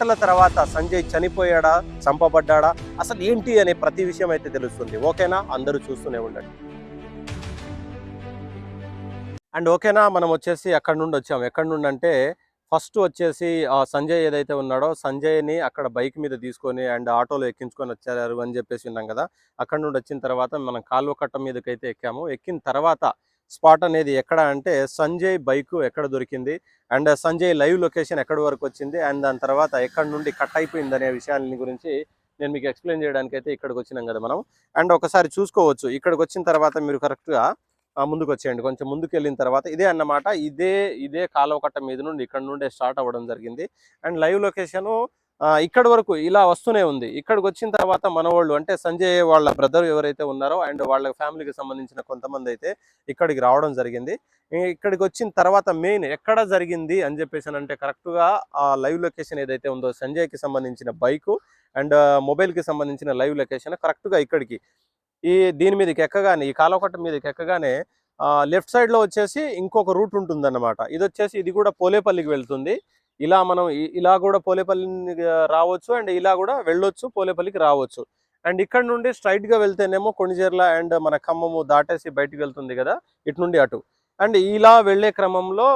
గంటల తర్వాత సంజయ్ చనిపోయాడా చంపబడ్డాడా? అసలు ఏంటి అనే ప్రతి విషయం అయితే తెలుస్తుంది. ఓకేనా? అందరూ చూస్తూనే ఉండండి. అండ్ ఓకేనా? మనం వచ్చేసి ఎక్కడి నుండి వచ్చాము ఎక్కడి నుండి అంటే ఫస్ట్ వచ్చేసి సంజయ్ ఏదైతే ఉన్నాడో సంజయ్ని అక్కడ బైక్ మీద తీసుకొని అండ్ ఆటోలో ఎక్కించుకొని వచ్చారు అని చెప్పేసి ఉన్నాం కదా. అక్కడ నుండి వచ్చిన తర్వాత మనం కాలువ కట్ట మీదకైతే ఎక్కాము. ఎక్కిన తర్వాత స్పాట్ అనేది ఎక్కడ అంటే సంజయ్ బైక్ ఎక్కడ దొరికింది? అండ్ సంజయ్ లైవ్ లొకేషన్ ఎక్కడి వరకు వచ్చింది? అండ్ దాని తర్వాత ఎక్కడి నుండి కట్ అయిపోయింది అనే విషయాలని గురించి నేను మీకు ఎక్స్ప్లెయిన్ చేయడానికి అయితే ఇక్కడికి వచ్చినాం కదా మనం. అండ్ ఒకసారి చూసుకోవచ్చు. ఇక్కడికి వచ్చిన తర్వాత మీరు కరెక్ట్గా ముందుకు వచ్చేయండి. కొంచెం ముందుకు వెళ్ళిన తర్వాత ఇదే అన్నమాట. ఇదే ఇదే కాలువ కట్ట మీద నుండి ఇక్కడ నుండే స్టార్ట్ అవ్వడం జరిగింది. అండ్ లైవ్ లొకేషను ఇక్కడ వరకు ఇలా వస్తూనే ఉంది. ఇక్కడికి వచ్చిన తర్వాత మన వాళ్ళు అంటే సంజయ్ వాళ్ళ బ్రదర్ ఎవరైతే ఉన్నారో అండ్ వాళ్ళ ఫ్యామిలీకి సంబంధించిన కొంతమంది అయితే ఇక్కడికి రావడం జరిగింది. ఇక్కడికి వచ్చిన తర్వాత మెయిన్ ఎక్కడ జరిగింది అని చెప్పేసి అంటే కరెక్ట్గా ఆ లైవ్ లొకేషన్ ఏదైతే ఉందో సంజయ్కి సంబంధించిన బైకు అండ్ మొబైల్కి సంబంధించిన లైవ్ లొకేషన్ కరెక్ట్గా ఇక్కడికి. ఈ దీని మీదకి ఎక్కగానే ఈ కాలవకట్ట మీదకి ఎక్కగానే లెఫ్ట్ సైడ్లో వచ్చేసి ఇంకొక రూట్ ఉంటుందన్నమాట. ఇది వచ్చేసి ఇది కూడా పోలేపల్లికి వెళ్తుంది. ఇలా మనం ఇలా కూడా పోలేపల్లి రావచ్చు అండ్ ఇలా కూడా వెళ్ళొచ్చు పోలేపల్లికి రావచ్చు. అండ్ ఇక్కడ నుండి స్ట్రైట్గా గా వెళ్తేనేమో కొణిజేర్ల అండ్ మన ఖమ్మము దాటేసి బయటికి వెళ్తుంది కదా ఇటు నుండి అటు. అండ్ ఇలా వెళ్ళే క్రమంలో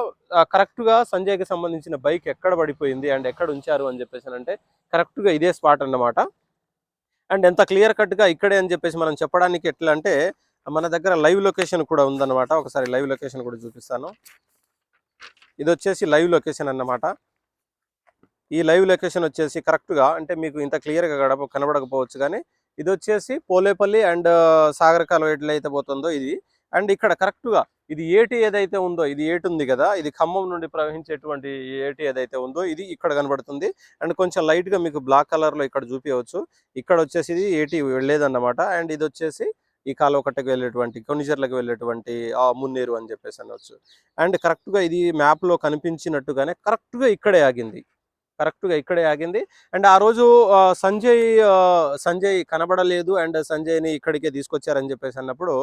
కరెక్ట్గా సంజయ్కి సంబంధించిన బైక్ ఎక్కడ పడిపోయింది అండ్ ఎక్కడ ఉంచారు అని చెప్పేసి అంటే కరెక్ట్గా గా ఇదే స్పాట్ అన్నమాట. అండ్ ఎంత క్లియర్గా ఇక్కడే అని చెప్పేసి మనం చెప్పడానికి ఎట్లా అంటే మన దగ్గర లైవ్ లొకేషన్ కూడా ఉందన్నమాట. ఒకసారి లైవ్ లొకేషన్ కూడా చూపిస్తాను. ఇది వచ్చేసి లైవ్ లొకేషన్ అన్నమాట. ఈ లైవ్ లొకేషన్ వచ్చేసి కరెక్ట్గా అంటే మీకు ఇంత క్లియర్గా గడప కనబడకపోవచ్చు కానీ ఇది వచ్చేసి పోలేపల్లి అండ్ సాగర్ కాలువ ఎట్లయితే పోతుందో ఇది. అండ్ ఇక్కడ కరెక్ట్గా ఇది ఏటి ఏదైతే ఉందో ఇది ఏటి ఉంది కదా ఇది ఖమ్మం నుండి ప్రవహించేటువంటి ఏటి ఏదైతే ఉందో ఇది ఇక్కడ కనబడుతుంది. అండ్ కొంచెం లైట్గా మీకు బ్లాక్ కలర్లో ఇక్కడ చూపించవచ్చు ఇక్కడ వచ్చేసి ఇది ఏటి వెళ్ళేదన్నమాట. అండ్ ఇది వచ్చేసి ఈ కాలువ కట్టకు వెళ్ళేటువంటి కొనిజర్లకు వెళ్ళేటువంటి ఆ మున్నేరు అని చెప్పేసి అనవచ్చు అండ్ కరెక్ట్గా ఇది మ్యాప్లో కనిపించినట్టుగానే కరెక్ట్గా ఇక్కడే ఆగింది. కరెక్ట్గా ఇక్కడే ఆగింది. అండ్ ఆ రోజు సంజయ్ సంజయ్ కనబడలేదు అండ్ సంజయ్ని ఇక్కడికే తీసుకొచ్చారని చెప్పేసి అన్నప్పుడు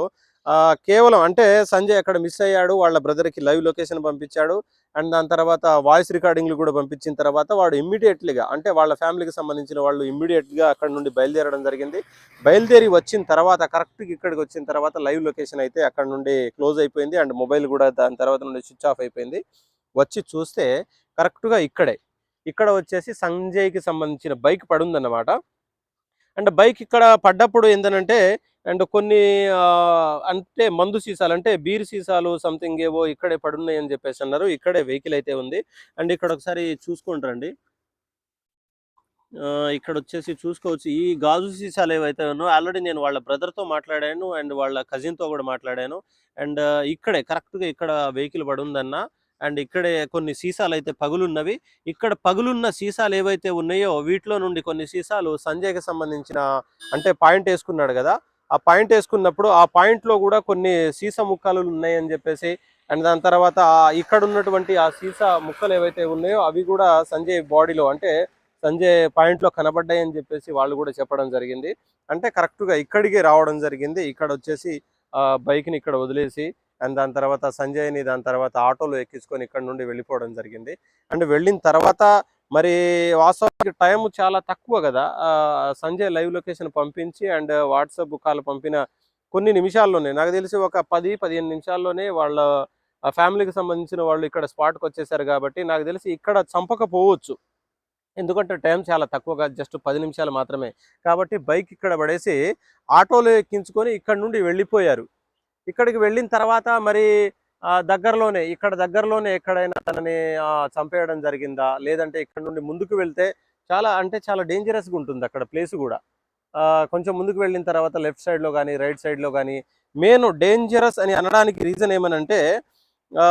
కేవలం అంటే సంజయ్ అక్కడ మిస్ అయ్యాడు వాళ్ళ బ్రదర్కి లైవ్ లొకేషన్ పంపించాడు అండ్ దాని తర్వాత వాయిస్ రికార్డింగ్లు కూడా పంపించిన తర్వాత వాడు ఇమ్మీడియట్లీగా అంటే వాళ్ళ ఫ్యామిలీకి సంబంధించిన వాళ్ళు ఇమ్మీడియట్గా అక్కడ నుండి బయలుదేరడం జరిగింది. బయలుదేరి వచ్చిన తర్వాత కరెక్ట్గా ఇక్కడికి వచ్చిన తర్వాత లైవ్ లొకేషన్ అయితే అక్కడ నుండి క్లోజ్ అయిపోయింది అండ్ మొబైల్ కూడా దాని తర్వాత నుండి స్విచ్ ఆఫ్ అయిపోయింది. వచ్చి చూస్తే కరెక్ట్గా ఇక్కడే ఇక్కడ వచ్చేసి సంజయ్కి సంబంధించిన బైక్ పడుందన్నమాట. అండ్ బైక్ ఇక్కడ పడ్డప్పుడు ఏంటంటే అండ్ కొన్ని ఆ, అంటే మందు సీసాలు అంటే బీర్ సీసాలు సంథింగ్ ఏవో ఇక్కడే పడున్నాయి అని చెప్పేసి అన్నారు. ఇక్కడే వెహికల్ అయితే ఉంది. అండ్ ఇక్కడ ఒకసారి చూసుకుంటారండి ఆ, ఇక్కడ వచ్చేసి చూసుకోవచ్చు. ఈ గాజు సీసాలు ఏవైతే ఉన్నో ఆల్రెడీ నేను వాళ్ళ బ్రదర్తో మాట్లాడాను అండ్ వాళ్ళ కజిన్తో కూడా మాట్లాడాను. అండ్ ఇక్కడే కరెక్ట్గా ఇక్కడ వెహికల్ పడుందన్న అండ్ ఇక్కడే కొన్ని సీసాలు అయితే పగులున్నవి. ఇక్కడ పగులున్న సీసాలు ఏవైతే ఉన్నాయో వీటిలో నుండి కొన్ని సీసాలు సంజయ్కి సంబంధించిన అంటే పాయింట్ వేసుకున్నాడు కదా ఆ పాయింట్ వేసుకున్నప్పుడు ఆ పాయింట్లో కూడా కొన్ని సీసా ముక్కలు ఉన్నాయని చెప్పేసి అండ్ దాని తర్వాత ఇక్కడ ఉన్నటువంటి ఆ సీసా ముక్కలు ఏవైతే ఉన్నాయో అవి కూడా సంజయ్ బాడీలో అంటే సంజయ్ పాయింట్లో కనబడ్డాయి అని చెప్పేసి వాళ్ళు కూడా చెప్పడం జరిగింది. అంటే కరెక్ట్గా ఇక్కడికి రావడం జరిగింది. ఇక్కడ వచ్చేసి ఆ బైక్ని ఇక్కడ వదిలేసి అండ్ దాని తర్వాత సంజయ్ని దాని తర్వాత ఆటోలో ఎక్కించుకొని ఇక్కడ నుండి వెళ్ళిపోవడం జరిగింది. అండ్ వెళ్ళిన తర్వాత మరి వాస్తవానికి టైం చాలా తక్కువ కదా. సంజయ్ లైవ్ లొకేషన్ పంపించి అండ్ వాట్సాప్ కాల్ పంపిన కొన్ని నిమిషాల్లోనే నాకు తెలిసి ఒక పది పదిహేను నిమిషాల్లోనే వాళ్ళ ఫ్యామిలీకి సంబంధించిన వాళ్ళు ఇక్కడ స్పాట్కి వచ్చేసారు కాబట్టి నాకు తెలిసి ఇక్కడ చంపకపోవచ్చు. ఎందుకంటే టైం చాలా తక్కువగా జస్ట్ పది నిమిషాలు మాత్రమే. కాబట్టి బైక్ ఇక్కడ పడేసి ఆటోలో ఎక్కించుకొని ఇక్కడ నుండి వెళ్ళిపోయారు. ఇక్కడికి వెళ్ళిన తర్వాత మరి దగ్గరలోనే ఇక్కడ దగ్గరలోనే ఎక్కడైనా తనని చంపేయడం జరిగిందా? లేదంటే ఇక్కడ నుండి ముందుకు వెళ్తే చాలా అంటే చాలా డేంజరస్గా ఉంటుంది అక్కడ ప్లేస్ కూడా. కొంచెం ముందుకు వెళ్ళిన తర్వాత లెఫ్ట్ సైడ్లో కానీ రైట్ సైడ్లో కానీ మెయిన్ డేంజరస్ అని అనడానికి రీజన్ ఏమనంటే ఆ,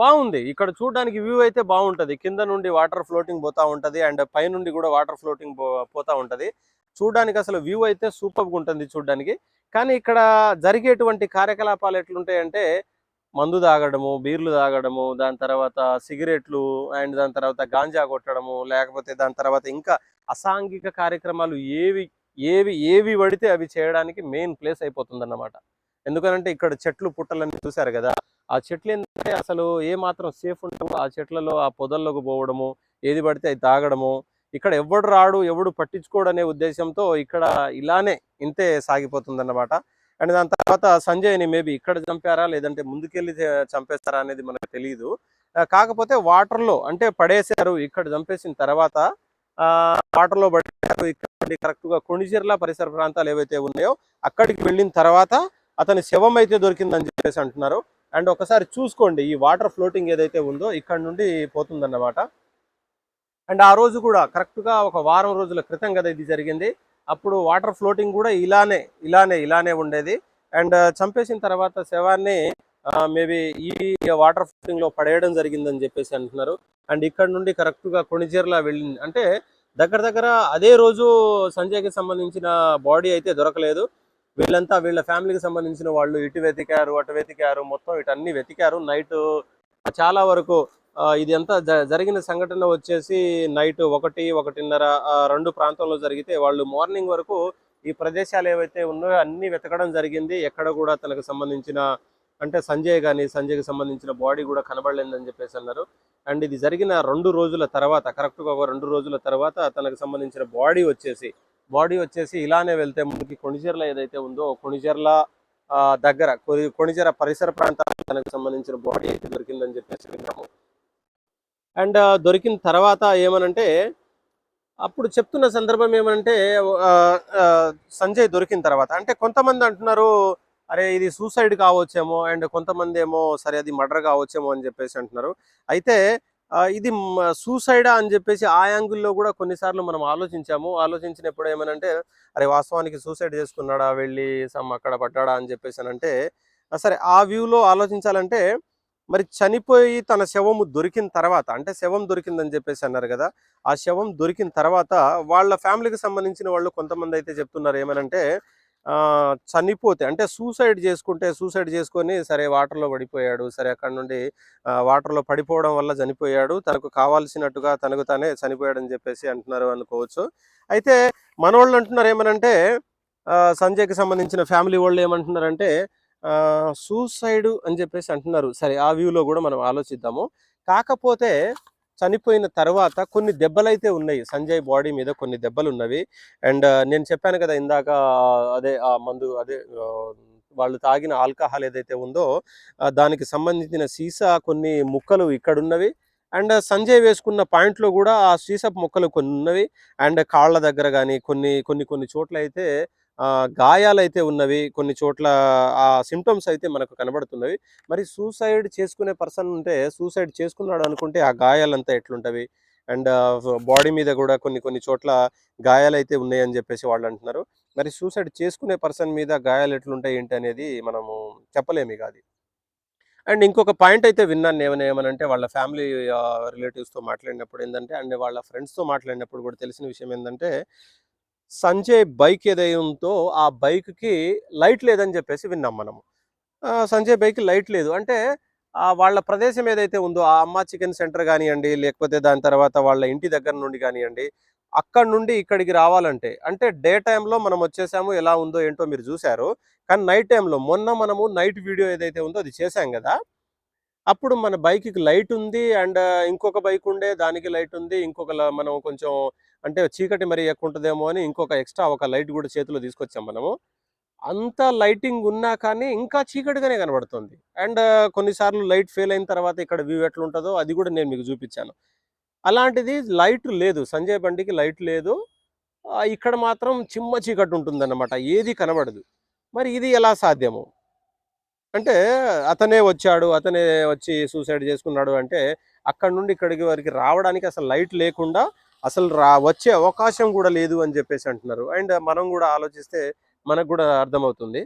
బాగుంది. ఇక్కడ చూడడానికి వ్యూ అయితే బాగుంటది. కింద నుండి వాటర్ ఫ్లోటింగ్ పోతా ఉంటది. అండ్ పైనుండి కూడా వాటర్ ఫ్లోటింగ్ పోతా ఉంటది. చూడడానికి అసలు వ్యూ అయితే సూపర్గా ఉంటుంది చూడడానికి. కానీ ఇక్కడ జరిగేటువంటి కార్యకలాపాలు ఎట్లుంటాయంటే మందు తాగడము బీర్లు తాగడము దాని తర్వాత సిగరెట్లు అండ్ దాని తర్వాత గాంజా కొట్టడము లేకపోతే దాని తర్వాత ఇంకా అసాంఘిక కార్యక్రమాలు ఏవి ఏవి ఏవి పడితే అవి చేయడానికి మెయిన్ ప్లేస్ అయిపోతుంది అన్నమాట ఎందుకనంటే ఇక్కడ చెట్లు పుట్టలన్నీ చూశారు కదా ఆ చెట్లు ఏంటంటే అసలు ఏ మాత్రం సేఫ్ ఉండవు. ఆ చెట్లలో ఆ పొదల్లోకి పోవడము ఏది పడితే అది తాగడము ఇక్కడ ఎవడు రాడు ఎవడు పట్టించుకోడు అనే ఉద్దేశంతో ఇక్కడ ఇలానే ఇంతే సాగిపోతుందన్నమాట. అండ్ దాని తర్వాత సంజయ్ని మేబీ ఇక్కడ చంపారా లేదంటే ముందుకెళ్ళి చంపేస్తారా అనేది మనకు తెలియదు కాకపోతే వాటర్లో అంటే పడేశారు ఇక్కడ చంపేసిన తర్వాత ఆ వాటర్లో పడేశారు ఇక్కడ కరెక్ట్గా కొణిజిర్ల పరిసర ప్రాంతాలు ఏవైతే ఉన్నాయో అక్కడికి వెళ్ళిన తర్వాత అతని శవం అయితే దొరికిందని చెప్పేసి అంటున్నారు. అండ్ ఒకసారి చూసుకోండి ఈ వాటర్ ఫ్లోటింగ్ ఏదైతే ఉందో ఇక్కడ నుండి పోతుందన్నమాట. అండ్ ఆ రోజు కూడా కరెక్ట్గా ఒక వారం రోజుల క్రితం కదా ఇది జరిగింది. అప్పుడు వాటర్ ఫ్లోటింగ్ కూడా ఇలానే ఇలానే ఇలానే ఉండేది. అండ్ uh, చంపేసిన తర్వాత శవాన్ని uh, మేబీ ఈ వాటర్ ఫ్లోటింగ్లో పడేయడం జరిగిందని చెప్పేసి అంటున్నారు. అండ్ ఇక్కడ నుండి కరెక్ట్గా కొణిజేర్లా వెళ్ళింది. అంటే దగ్గర దగ్గర అదే రోజు సంజయ్కి సంబంధించిన బాడీ అయితే దొరకలేదు. వీళ్ళంతా వీళ్ళ ఫ్యామిలీకి సంబంధించిన వాళ్ళు ఇటు వెతికారు అటు వెతికారు మొత్తం ఇటు అన్ని వెతికారు నైట్ uh, చాలా వరకు ఇది అంతా జరిగిన సంఘటన వచ్చేసి నైట్ ఒకటి ఒకటిన్నర ఆ, రెండు ప్రాంతంలో జరిగితే వాళ్ళు మార్నింగ్ వరకు ఈ ప్రదేశాలు ఏవైతే ఉన్నాయో అన్ని వెతకడం జరిగింది. ఎక్కడ కూడా తనకు సంబంధించిన అంటే సంజయ్ కానీ సంజయ్కి సంబంధించిన బాడీ కూడా కనబడలేదని చెప్పేసి అన్నారు. అండ్ ఇది జరిగిన రెండు రోజుల తర్వాత కరెక్ట్గా ఒక రెండు రోజుల తర్వాత తనకు సంబంధించిన బాడీ వచ్చేసి బాడీ వచ్చేసి ఇలానే వెళ్తే మనకి కొణిజర్ల ఏదైతే ఉందో కొణిజర్ల దగ్గర కొ- కొణిజర పరిసర ప్రాంతాలకు తనకు సంబంధించిన బాడీ అయితే దొరికిందని చెప్పేసి విన్నాము. అండ్ దొరికిన తర్వాత ఏమనంటే అప్పుడు చెప్తున్న సందర్భం ఏమనంటే ఆ, సంజయ్ దొరికిన తర్వాత. అంటే కొంతమంది అంటున్నారు అరే ఇది సూసైడ్ కావచ్చేమో అండ్ కొంతమంది ఏమో సరే అది మర్డర్ కావచ్చేమో అని చెప్పేసి అంటున్నారు. అయితే ఇది సూసైడా అని చెప్పేసి ఆ యాంగిల్లో కూడా కొన్నిసార్లు మనం ఆలోచించాము. ఆలోచించినప్పుడు ఏమనంటే అరే వాస్తవానికి సూసైడ్ చేసుకున్నాడా వెళ్ళి సమ్ అక్కడ పడ్డాడా అని చెప్పేసి అంటే ఆ, సరే ఆ వ్యూలో ఆలోచించాలంటే మరి చనిపోయి తన శవము దొరికిన తర్వాత అంటే శవం దొరికిందని చెప్పేసి అన్నారు కదా ఆ శవం దొరికిన తర్వాత వాళ్ళ ఫ్యామిలీకి సంబంధించిన వాళ్ళు కొంతమంది అయితే చెప్తున్నారు ఏమనంటే చనిపోతే అంటే సూసైడ్ చేసుకుంటే సూసైడ్ చేసుకొని సరే వాటర్లో పడిపోయాడు సరే అక్కడ నుండి వాటర్లో పడిపోవడం వల్ల చనిపోయాడు తనకు కావాల్సినట్టుగా తనకు తానే చనిపోయాడని చెప్పేసి అంటున్నారు అనుకోవచ్చు. అయితే మనోళ్ళు అంటున్నారు ఏమనంటే సంజయ్కి సంబంధించిన ఫ్యామిలీ వాళ్ళు ఏమంటున్నారంటే సూసైడ్ అని చెప్పేసి అంటున్నారు. సరే ఆ వ్యూలో కూడా మనం ఆలోచిద్దాము. కాకపోతే చనిపోయిన తర్వాత కొన్ని దెబ్బలైతే ఉన్నాయి. సంజయ్ బాడీ మీద కొన్ని దెబ్బలు ఉన్నవి అండ్ నేను చెప్పాను కదా ఇందాక అదే ఆ మందు అదే వాళ్ళు తాగిన ఆల్కహాల్ ఏదైతే ఉందో దానికి సంబంధించిన సీసా కొన్ని ముక్కలు ఇక్కడ ఉన్నవి అండ్ సంజయ్ వేసుకున్న పాయింట్లో కూడా ఆ సీసప్ ముక్కలు కొన్ని ఉన్నవి. అండ్ కాళ్ళ దగ్గర కానీ కొన్ని కొన్ని కొన్ని చోట్ల అయితే గాయాలైతే ఉన్నవి కొన్ని చోట్ల ఆ సిమ్టమ్స్ అయితే మనకు కనబడుతున్నవి. మరి సూసైడ్ చేసుకునే పర్సన్ ఉంటే సూసైడ్ చేసుకున్నాడు అనుకుంటే ఆ గాయాలంతా ఎట్లుంటవి? అండ్ బాడీ మీద కూడా కొన్ని కొన్ని చోట్ల గాయాలు అయితే ఉన్నాయని చెప్పేసి వాళ్ళు అంటున్నారు. మరి సూసైడ్ చేసుకునే పర్సన్ మీద గాయాలు ఎట్లుంటాయి ఏంటి అనేది మనము చెప్పలేము ఇక అది. అండ్ ఇంకొక పాయింట్ అయితే విన్నాను ఏమని ఏమనంటే వాళ్ళ ఫ్యామిలీ రిలేటివ్స్తో మాట్లాడినప్పుడు ఏంటంటే అండ్ వాళ్ళ ఫ్రెండ్స్తో మాట్లాడినప్పుడు కూడా తెలిసిన విషయం ఏంటంటే సంజయ్ బైక్ ఏదై ఉందో ఆ బైక్కి లైట్ లేదని చెప్పేసి విన్నాం మనము. సంజయ్ బైక్ లైట్ లేదు. అంటే వాళ్ళ ప్రదేశం ఏదైతే ఉందో ఆ అమ్మ చికెన్ సెంటర్ కానివ్వండి లేకపోతే దాని తర్వాత వాళ్ళ ఇంటి దగ్గర నుండి కానివ్వండి అక్కడ నుండి ఇక్కడికి రావాలంటే అంటే డే టైంలో మనం వచ్చేసాము ఎలా ఉందో ఏంటో మీరు చూశారు. కానీ నైట్ టైంలో మొన్న మనము నైట్ వీడియో ఏదైతే ఉందో అది చేశాం కదా అప్పుడు మన బైక్కి లైట్ ఉంది అండ్ ఇంకొక బైక్ ఉండే దానికి లైట్ ఉంది. ఇంకొక మనం కొంచెం అంటే చీకటి మరి ఎక్కువ ఉంటుందేమో అని ఇంకొక ఎక్స్ట్రా ఒక లైట్ కూడా చేతిలో తీసుకొచ్చాం మనము. అంత లైటింగ్ ఉన్నా కానీ ఇంకా చీకటిగానే కనబడుతుంది. అండ్ కొన్నిసార్లు లైట్ ఫెయిల్ అయిన తర్వాత ఇక్కడ వ్యూ ఎట్లుంటుందో అది కూడా నేను మీకు చూపించాను. అలాంటిది లైట్ లేదు. సంజయ్ బండికి లైట్ లేదు. ఇక్కడ మాత్రం చిమ్మ చీకటి ఉంటుందన్నమాట. ఏది కనబడదు. మరి ఇది ఎలా సాధ్యము? అంటే అతనే వచ్చాడు అతనే వచ్చి సూసైడ్ చేసుకున్నాడు అంటే అక్కడ నుండి ఇక్కడికి వరకు రావడానికి అసలు లైట్ లేకుండా అసలు రా వచ్చే అవకాశం కూడా లేదు అని చెప్పేసి అంటున్నారు. అండ్ మనం కూడా ఆలోచిస్తే మనకు కూడా అర్థమవుతుంది.